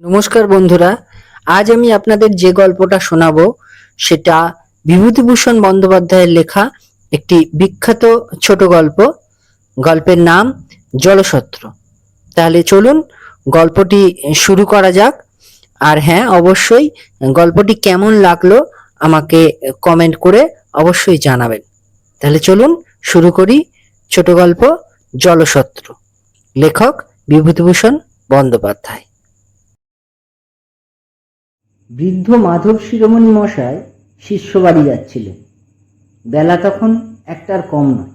নমস্কার বন্ধুরা, আজ আমি আপনাদের যে গল্পটা শোনাব, সেটা বিভূতিভূষণ বন্দ্যোপাধ্যায়ের লেখা একটি বিখ্যাত ছোট গল্প। গল্পের নাম জলসত্র। তাহলে চলুন গল্পটি শুরু করা যাক। আর হ্যাঁ অবশ্যই গল্পটি কেমন লাগল আমাকে কমেন্ট করে অবশ্যই জানাবেন। তাহলে চলুন শুরু করি ছোট গল্প জলসত্র। লেখক বিভূতিভূষণ বন্দ্যোপাধ্যায়। বৃদ্ধ মাধব শিরোমণি মশায় শিষ্য বাড়ি যাচ্ছিলেন। বেলা তখন একটার কম নয়।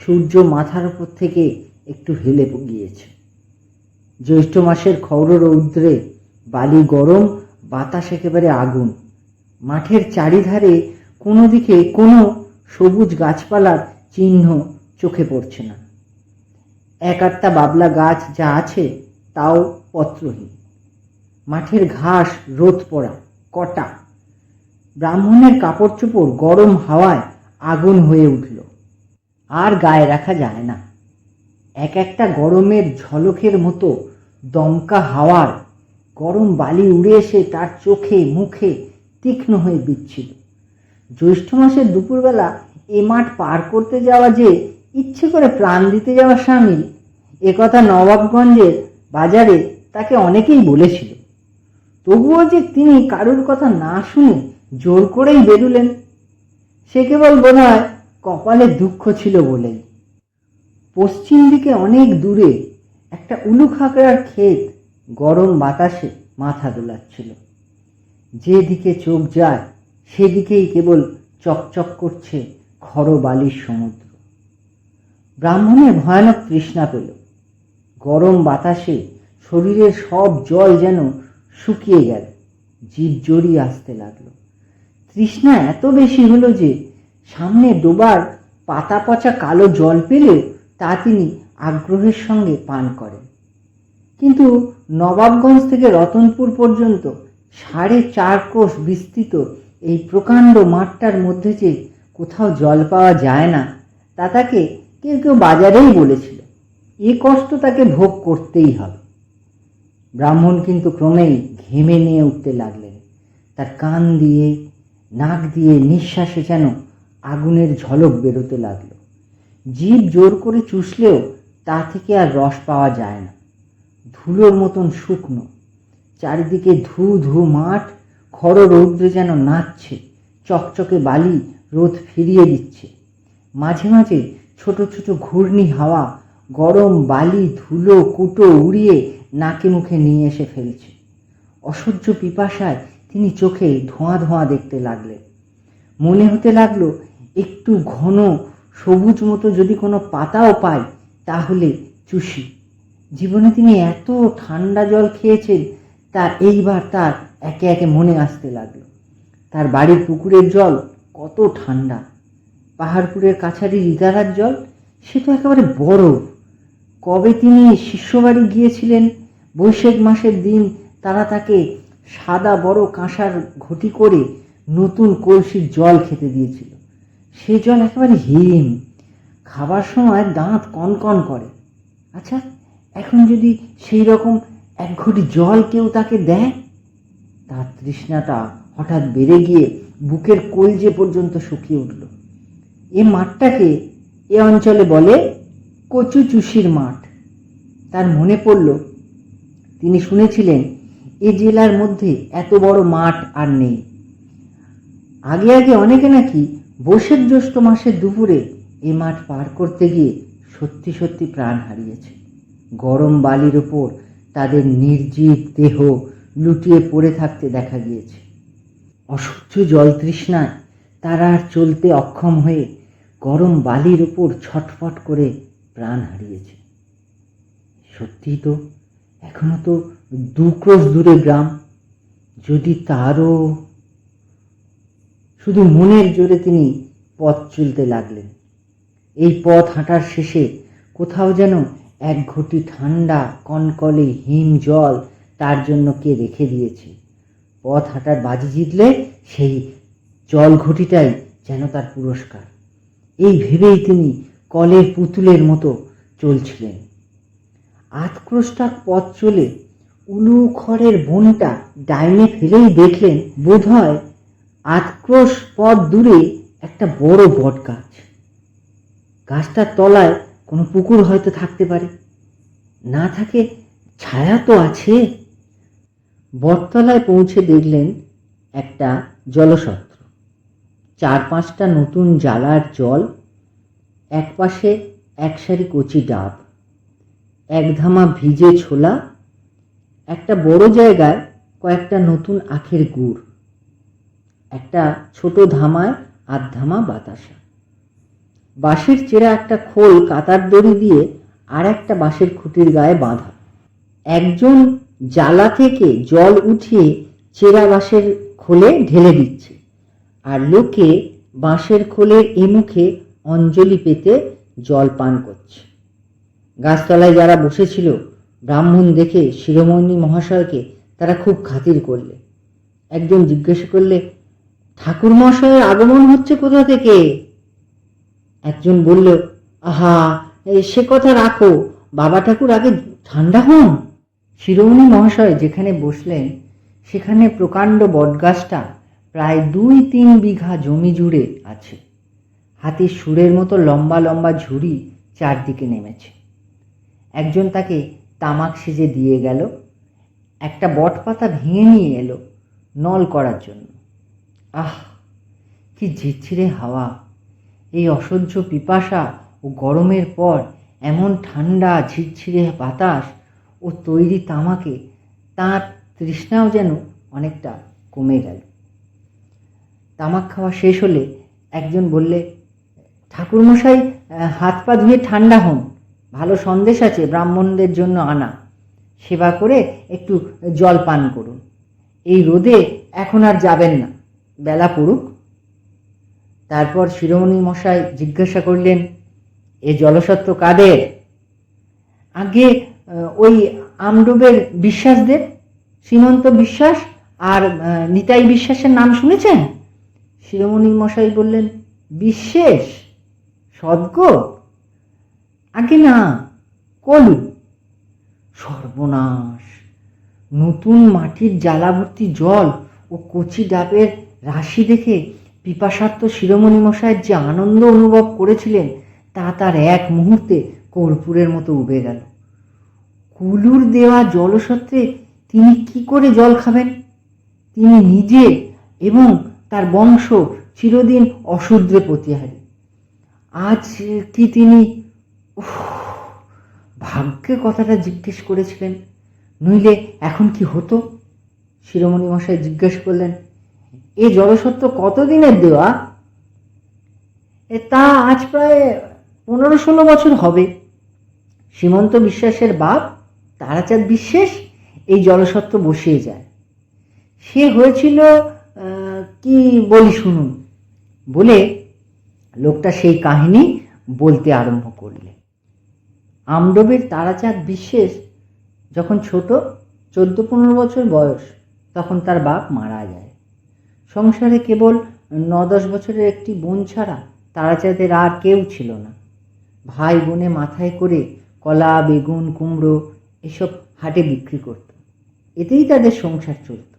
সূর্য মাথার উপর থেকে একটু হেলে গিয়েছে। জ্যৈষ্ঠ মাসের খৌর রৌদ্রে বালি গরম, বাতাস একেবারে আগুন। মাঠের চারিধারে কোনো দিকে কোনো সবুজ গাছপালার চিহ্ন চোখে পড়ছে না। এক আটটা বাবলা গাছ যা আছে তাও পত্রহীন। মাঠের ঘাস, রোদ পড়া, কটা। ব্রাহ্মণের কাপড় চোপড় গরম হাওয়ায় আগুন হয়ে উঠল। আর গায়ে রাখা যায় না। এক একটা গরমের ঝলকের মতো দমকা হাওয়ার গরম বালি উড়ে এসে তার চোখে, মুখে তীক্ষ্ণ হয়ে বিচ্ছিল জ্যৈষ্ঠ মাসের দুপুরবেলা এ মাঠ পার করতে যাওয়া যে ইচ্ছে করে প্রাণ দিতে যাওয়া স্বামী একথা নবাবগঞ্জের বাজারে তাকে অনেকেই বলেছিল। তবুও যে তিনি কারুর কথা না শুনে জোর করেই বেরুলেন, সে কেবল বোধ কপালে দুঃখ ছিল বলেই। পশ্চিম দিকে অনেক দূরে একটা উলু খাকড়ার ক্ষেত গরম বাতাসে মাথা দোলাচ্ছিল। যেদিকে চোখ যায়, সেদিকেই কেবল চকচক করছে খর বালির সমুদ্র। ব্রাহ্মণের ভয়ানক তৃষ্ণা পেল। গরম বাতাসে শরীরের সব জল যেন শুকিয়ে গেল। জীব জড়িয়ে আসতে লাগল। তৃষ্ণা এত বেশি হলো যে সামনে ডোবার পাতা পচা কালো জল পেলেও তা তিনি আগ্রহের সঙ্গে পান করেন। কিন্তু নবাবগঞ্জ থেকে রতনপুর পর্যন্ত সাড়ে চার কোষ বিস্তৃত এই প্রকাণ্ড মাঠটার মধ্যে যে কোথাও জল পাওয়া যায় না, তা তাকে কেউ কেউ বাজারেই বলেছিল। এ কষ্ট তাকে ভোগ করতেই হবে। ব্রাহ্মণ কিন্তু ক্রমেই ঘেমে নিয়ে উঠতে লাগলেন। তার কান দিয়ে, নাক দিয়ে নিঃশ্বাসে যেন আগুনের ঝলক বেরোতে লাগল। জীব জোর করে চুষলেও তা থেকে আর রস পাওয়া যায় না। ধুলোর মতন শুকনো, চারিদিকে ধু ধু মাঠ, খড় রৌদ্রে যেন নাচছে, চকচকে বালি রোদ ফিরিয়ে দিচ্ছে। মাঝে মাঝে ছোট ছোট ঘূর্ণি হাওয়া, গরম বালি, ধুলো, কুটো উড়িয়ে নাকে মুখে নিয়ে এসে ফেলছে। অসহ্য পিপাসায় তিনি চোখে ধোঁয়া ধোঁয়া দেখতে লাগলেন। মনে হতে লাগল, একটু ঘন, সবুজ মতো যদি কোনো পাতাও পায় তাহলে চুষি। জীবনে তিনি এত ঠান্ডা জল খেয়েছেন, তা এইবার তার একে একে মনে আসতে লাগল। তার বাড়ির পুকুরের জল কত ঠান্ডা। পাহাড়পুরের কাছারি রিদারার জল, সে তো একেবারে বরফ। কবে তিনি শিষ্যবাড়ি গিয়েছিলেন? বৈশাখ মাসের দিন তারা তাকে সাদা বড় কাঁসার ঘটি করে নতুন কলসির জল খেতে দিয়েছিল। সে জল একেবারে হিম। খাবার সময় দাঁত কনকন করে। আচ্ছা এখন যদি সেই রকম এক ঘটি জল কেউ তাকে দেয়? তার তৃষ্ণাটা হঠাৎ বেড়ে গিয়ে বুকের কলজে পর্যন্ত শুকিয়ে উঠল। এ মাঠটাকে এ অঞ্চলে বলে কচু চুষির মাঠ। তার মনে পড়ল, তিনি শুনেছিলেন, এ জেলার মধ্যে এত বড় মাঠ আর নেই। আগে আগে অনেকে নাকি বৈশাখ জ্যৈষ্ঠ মাসের দুপুরে এ মাঠ পার করতে গিয়ে সত্যি সত্যি প্রাণ হারিয়েছে। গরম বালির ওপর তাদের নির্জীব দেহ লুটিয়ে পড়ে থাকতে দেখা গিয়েছে। অসহ্য জল তৃষ্ণায় তারা আর চলতে অক্ষম হয়ে গরম বালির ওপর ছটফট করে প্রাণ হারিয়েছে। সত্যি তো, এখনও তো দু ক্রোশ দূরে গ্রাম। যদি তারও শুধু মনের জোরে তিনি পথ চলতে লাগলেন। এই পথ হাঁটার শেষে কোথাও যেন এক ঘটি ঠান্ডা, কনকলে হিম জল তার জন্য কে রেখে দিয়েছে। পথ হাঁটার বাজি জিতলে সেই জল ঘটিটাই যেন তার পুরস্কার। এই ভেবেই তিনি কলের পুতুলের মতো চলছিলেন। আতক্রোষ্টাক পথ চলে উলু খড়ের বনটা ডাইনে ফেলেই দেখলেন বোধহয় আটক্রোশ পথ দূরে একটা বড় বট গাছ। গাছটার তলায় কোনো পুকুর হয়তো থাকতে পারে। না থাকে ছায়া তো আছে। বটতলায় পৌঁছে দেখলেন একটা জলসত্র। চার পাঁচটা নতুন জ্বালার জল একপাশে এক সারি কচি ডাব, এক ধামা ভিজে ছোলা, একটা বড় জায়গায় কয়েকটা নতুন আখের গুড়, একটা ছোট ধামায় ধামা বাতাসা। বাঁশের চেরা একটা খোল কাতার দড়ি দিয়ে আর একটা বাঁশের খুঁটির গায়ে বাঁধা। একজন জ্বালা থেকে জল উঠিয়ে চেরা বাঁশের খোলে ঢেলে দিচ্ছে, আর লোকে বাঁশের খোলের এ মুখে অঞ্জলি পেতে জল পান করছে। গাছতলায় যারা বসেছিল, ব্রাহ্মণ দেখে শিরোমণি মহাশয়কে তারা খুব খাতির করলে। একজন জিজ্ঞেস করলে ঠাকুর মহাশয়ের আগমন হচ্ছে কোথা থেকে? একজন বলল, আহা সে কথা রাখো, বাবা ঠাকুর আগে ঠান্ডা হন। শিরোমণি মহাশয় যেখানে বসলেন, সেখানে প্রকাণ্ড বটগাছটা প্রায় দুই তিন বিঘা জমি জুড়ে আছে। হাতির সুরের মতো লম্বা লম্বা ঝুড়ি চারদিকে নেমেছে। একজন তাকে তামাক সেজে দিয়ে গেল, একটা বট পাতা ভেঙে নিয়ে এলো নল করার জন্য। আহ, কি ঝিরঝিরে হাওয়া। এই অসহ্য পিপাসা ও গরমের পর এমন ঠান্ডা, ঝিরঝিরে বাতাস ও তৈরি তামাকে তার তৃষ্ণাও যেন অনেকটা কমে গেল। তামাক খাওয়া শেষ হলে একজন বললে ঠাকুরমশাই হাত পা ধুয়ে ঠান্ডা হন। ভালো সন্দেশ আছে ব্রাহ্মণদের জন্য আনা। সেবা করে একটু জল পান করুন। এই রোদে এখন আর যাবেন না। বেলা পড়ুক। তারপর শিরোমণি মশাই জিজ্ঞাসা করলেন, এ জলসত্ব কাদের? আগে ওই আমডুবের বিশ্বাসদের। শ্রীমন্ত বিশ্বাস আর নিতাই বিশ্বাসের নাম শুনেছেন? শিরোমণি মশাই বললেন, বিশেষ। সদ্গ? আগে না, কলু। সর্বনাশ। নতুন মাটির জ্বালাভর্তি জল ও কচি ডাবের রাশি দেখে পিপাসার্থ শিরোমণি মশাইয়ের যে আনন্দ অনুভব করেছিলেন, তা তার এক মুহূর্তে কর্পূরের মতো উবে গেল। কুলুর দেওয়া জলসত্ত্বে তিনি কি করে জল খাবেন? তিনি নিজে এবং তার বংশ চিরদিন অশূদ্রে প্রতিহারী। আজ কি তিনি? ভাগ্যে কথাটা জিজ্ঞেস করেছিলেন। নইলে এখন কি হতো? শিরোমণি মশাই জিজ্ঞেস করলেন, এ জলসত্ত্ব কতদিনের দেওয়া? তা আজ প্রায় পনেরো ষোলো বছর হবে। সীমন্ত বিশ্বাসের বাপ তারাচাঁদ বিশ্বাস এই জলসত্ত্ব বসিয়ে যায়। সে হয়েছিল কি বলি শুনুন? বলে লোকটা সেই কাহিনী বলতে আরম্ভ করলে। আমডবের তারাচাঁদ বিশ্বাস যখন ছোট চোদ্দ পনেরো বছর বয়স, তখন তার বাপ মারা যায়। সংসারে কেবল ন দশ বছরের একটি বোন ছাড়া তারাচাঁদের আর কেউ ছিল না। ভাই বোনে মাথায় করে কলা, বেগুন, কুমড়ো এসব হাটে বিক্রি করত। এতেই তাদের সংসার চলত।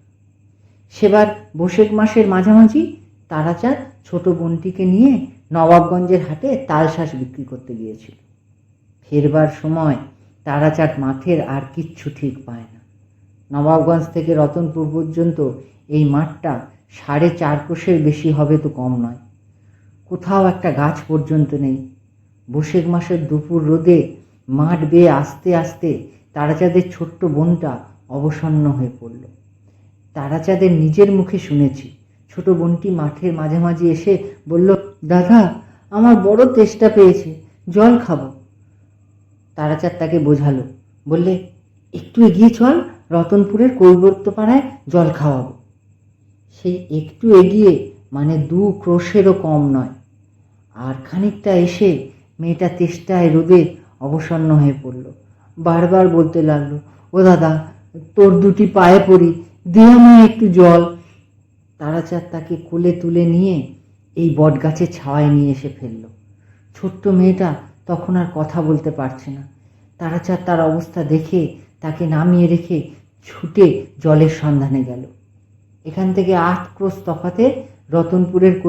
সেবার বৈশাখ মাসের মাঝামাঝি তারাচাঁদ ছোট বোনটিকে নিয়ে নবাবগঞ্জের হাটে তালশাঁস বিক্রি করতে গিয়েছিল। ফেরবার সময় তারাচাঁদ মাঠের আর কিচ্ছু ঠিক পায় না। নবাবগঞ্জ থেকে রতনপুর পর্যন্ত এই মাঠটা সাড়ে চার কোষের বেশি হবে তো কম নয়। কোথাও একটা গাছ পর্যন্ত নেই। বৈশাখ মাসের দুপুর রোদে মাঠ বেয়ে আস্তে আস্তে তারাচাঁদের ছোট্ট বোনটা অবসন্ন হয়ে পড়ল। তারাচাঁদের নিজের মুখে শুনেছি, ছোট বোনটি মাঠের মাঝামাঝি এসে বলল দাদা, আমার বড় তেষ্টা পেয়েছে, জল খাব। তারাচাঁদ তাকে বোঝালো, বললে, একটু এগিয়ে চল, রতনপুরের কৈবর্তপাড়ায় জল খাওয়াবো। সেই একটু এগিয়ে মানে দু ক্রোশেরও কম নয়। আর খানিকটা এসে মেয়েটা তেষ্টায় রোদে অবসন্ন হয়ে পড়ল। বারবার বলতে লাগল, ও দাদা, তোর দুটি পায়ে পড়ি, দে আমায় একটু জল। তারাচাঁদ তাকে কোলে তুলে নিয়ে এই বটগাছের ছাওয়ায় নিয়ে এসে ফেলল। ছোট্ট মেয়েটা তখন আর কথা বলতে পারছে না। তারাচাঁদ তার অবস্থা দেখে তাকে নামিয়ে রেখে ছুটে জলের সন্ধানে গেল। এখান থেকে আট ক্রোশ তফাতে রতনপুরের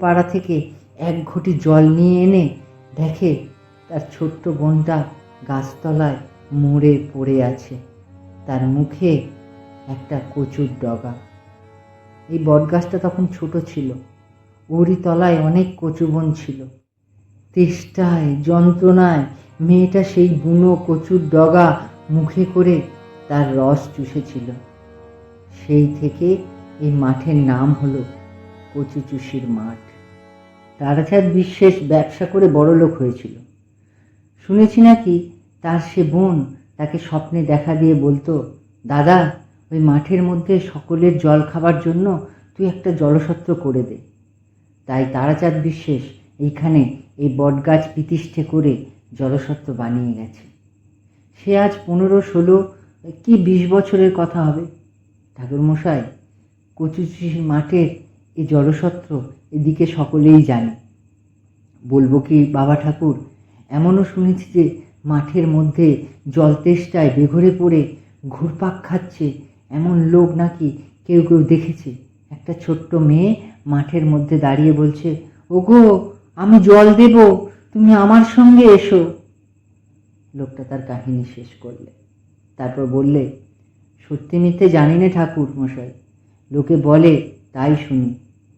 পাড়া থেকে এক ঘটি জল নিয়ে এনে দেখে তার ছোট্ট বোনটা গাছতলায় মরে পড়ে আছে। তার মুখে একটা কচুর ডগা। এই বটগাছটা তখন ছোট ছিল। ওরই তলায় অনেক কচু বন ছিল। তেষ্টায়, যন্ত্রণায় মেয়েটা সেই বুনো কচুর ডগা মুখে করে তার রস চুষেছিল। সেই থেকে এই মাঠের নাম হলো কচুচুষির মাঠ। তারাচাঁদ বিশ্বাস ব্যবসা করে বড় লোক হয়েছিল। শুনেছি নাকি তার সে বোন তাকে স্বপ্নে দেখা দিয়ে বলতো, দাদা, ওই মাঠের মধ্যে সকলের জল খাবার জন্য তুই একটা জলসত্র করে দে। তাই তারাচাঁদ বিশ্বাস এইখানে এই বটগাছ পিতিষ্ঠে করে জলসত্র বানিয়ে গেছে। সে আজ পনেরো, ষোলো, কি বিশ বছরের কথা হবে? ঠাকুরমশাই কচুচির মাঠের এই জলসত্র এদিকে সকলেই জানে। বলব কি বাবা ঠাকুর, এমনও শুনেছি যে মাঠের মধ্যে জল তেষ্টায় বেঘরে পড়ে ঘুরপাক খাচ্ছে এমন লোক নাকি কেউ কেউ দেখেছে। একটা ছোট্ট মেয়ে মাঠের মধ্যে দাঁড়িয়ে বলছে, ওগো, আমি জল দেব, তুমি আমার সঙ্গে এসো। লোকটা তার কাহিনী শেষ করলে। তারপর বললে, সত্যি মিথ্যে জানি না ঠাকুর মশাই। লোকে বলে, তাই শুনি।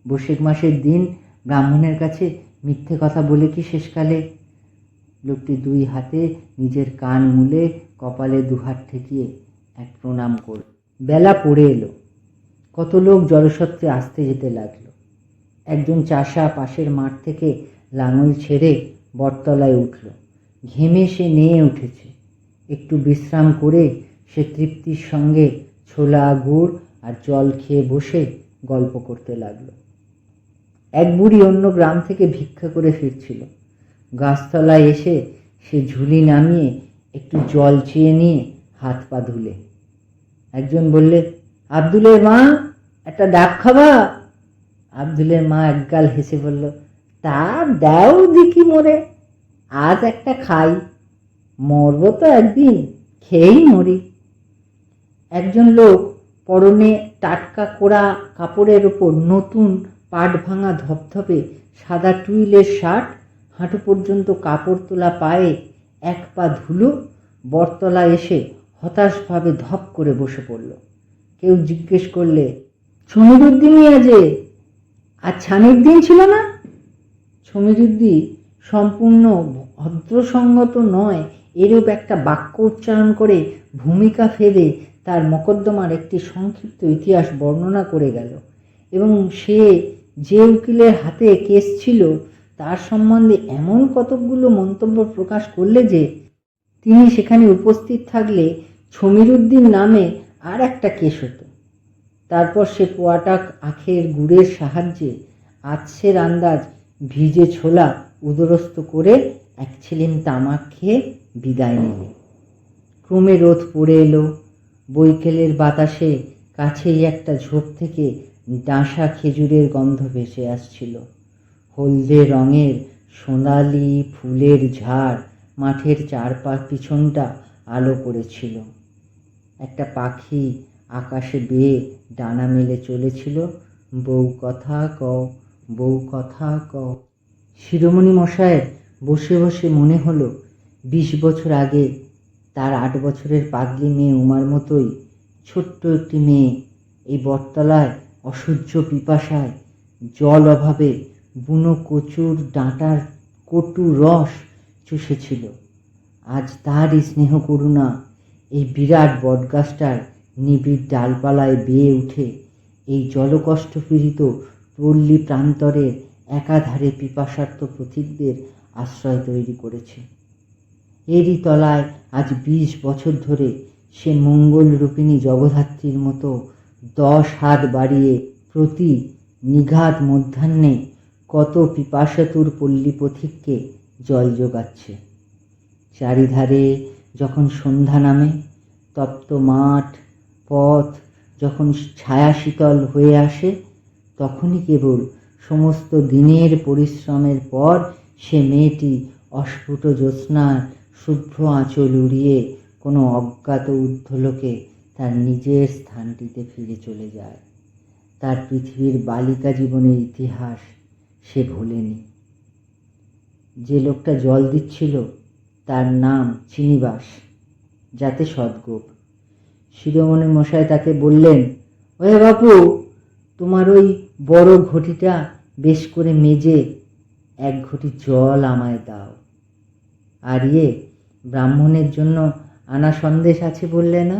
বৈশাখ মাসের দিন ব্রাহ্মণের কাছে মিথ্যে কথা বলে কি শেষকালে? লোকটি দুই হাতে নিজের কান মুলে কপালে দুহাত ঠেকিয়ে এক প্রণাম করল। বেলা পড়ে এলো। কত লোক জলসত্রে আসতে যেতে লাগল। একজন চাষা পাশের মাঠ থেকে লাঙল ছেড়ে বটতলায় উঠল। ঘেমে সে নেয়ে উঠেছে। একটু বিশ্রাম করে সে তৃপ্তির সঙ্গে ছোলা, গুড় আর জল খেয়ে বসে গল্প করতে লাগল। এক বুড়ি অন্য গ্রাম থেকে ভিক্ষা করে ফিরছিল। গাছতলায় এসে সে ঝুলি নামিয়ে একটু জল চেয়ে নিয়ে হাত পা ধুলে। একজন বললে, আব্দুলের মা, একটা ডাব খাবা? আব্দুলের মা একগাল হেসে বলল, তা দাও দেখি মরে, আজ একটা খাই, মরবো তো একদিন, খেয়েই মরি। একজন লোক পরনে টাটকা কোড়া কাপড়ের ওপর নতুন পাট ভাঙা ধপধপে সাদা টুইলের শার্ট, হাঁটু পর্যন্ত কাপড় তোলা পায়ে এক পা ধুলো, বটতলা এসে হতাশভাবে ধপ করে বসে পড়ল। কেউ জিজ্ঞেস করলে ছমিরুদ্দিনই আজে আর ছানির দিন ছিল না? ছমিরুদ্দি সম্পূর্ণ ভদ্রসঙ্গত নয়, এরূপ একটা বাক্য উচ্চারণ করে ভূমিকা ফেলে তার মকদ্দমার একটি সংক্ষিপ্ত ইতিহাস বর্ণনা করে গেল। এবং সে যে উকিলের হাতে কেস ছিল, তার সম্বন্ধে এমন কতকগুলো মন্তব্য প্রকাশ করলে যে তিনি সেখানে উপস্থিত থাকলে ছমিরুদ্দিন নামে আর একটা কেস হতো। তারপর সে পোয়াটাক আখের গুড়ের সাহায্যে আচ্ছের আন্দাজ ভিজে ছোলা উদরস্থ করে এক ছিলিম তামাক খেয়ে বিদায় নিলে। ক্রমে রোদ পড়ে এলো, বৈকেলের বাতাসে কাছেই একটা ঝোপ থেকে ডাঁসা খেজুরের গন্ধ ভেসে আসছিল। হলদে রঙের সোনালি ফুলের ঝাড় মাঠের চারপাশ পিছনটা আলো করেছিল। একটা পাখি আকাশে বেয়ে ডানা মেলে চলেছিল। বউ কথা কও, বউ কথা কও। শিরোমণি মশায়ের বসে বসে মনে হলো, বিশ বছর আগে তার আট বছরের পাগলি মেয়ে উমার মতোই ছোট্ট একটি মেয়ে এই বটতলায় অসহ্য পিপাসায়, জল অভাবে বুনো কচুর ডাঁটার কটু রস চুষেছিল। আজ তারই স্নেহ করুণা এই বিরাট বটগাছটার নিবিড় ডালপালায় বেয়ে উঠে এই জলকষ্ট পীড়িত পল্লী প্রান্তরের একাধারে পিপাসার্থ পথিকদের আশ্রয় তৈরি করেছে। এরই তলায় আজ বিশ বছর ধরে সে মঙ্গল রূপিণী জগধাত্রীর মতো দশ হাত বাড়িয়ে প্রতি নিঘাত মধ্যাহ্নে কত পিপাসাতুর পল্লী পথিককে জল যোগাচ্ছে। চারিধারে যখন সন্ধ্যা নামে, তপ্ত মাঠ পথ যখন ছায়া শীতল হয়ে আসে, তখনই কেবল সমস্ত দিনের পরিশ্রমের পর সে মেয়েটি অস্ফুট জ্যোৎস্নার শুভ্র আঁচল উড়িয়ে কোনো অজ্ঞাত ঊর্ধ্বলোকে তার নিজের স্থানটিতে ফিরে চলে যায়। তার পৃথিবীর বালিকা জীবনের ইতিহাস সে ভোলেনি। যে লোকটা জল দিচ্ছিল, তার নাম চিনিবাস, যাতে সদ্গোপ। শিরোমণি মশাই তাকে বললেন, ওহে বাপু, তোমার ওই বড় ঘটিটা বেশ করে মেজে এক ঘটি জল আমায় দাও। আর ইয়ে ব্রাহ্মণের জন্য আনা সন্দেশ আছে বললে না?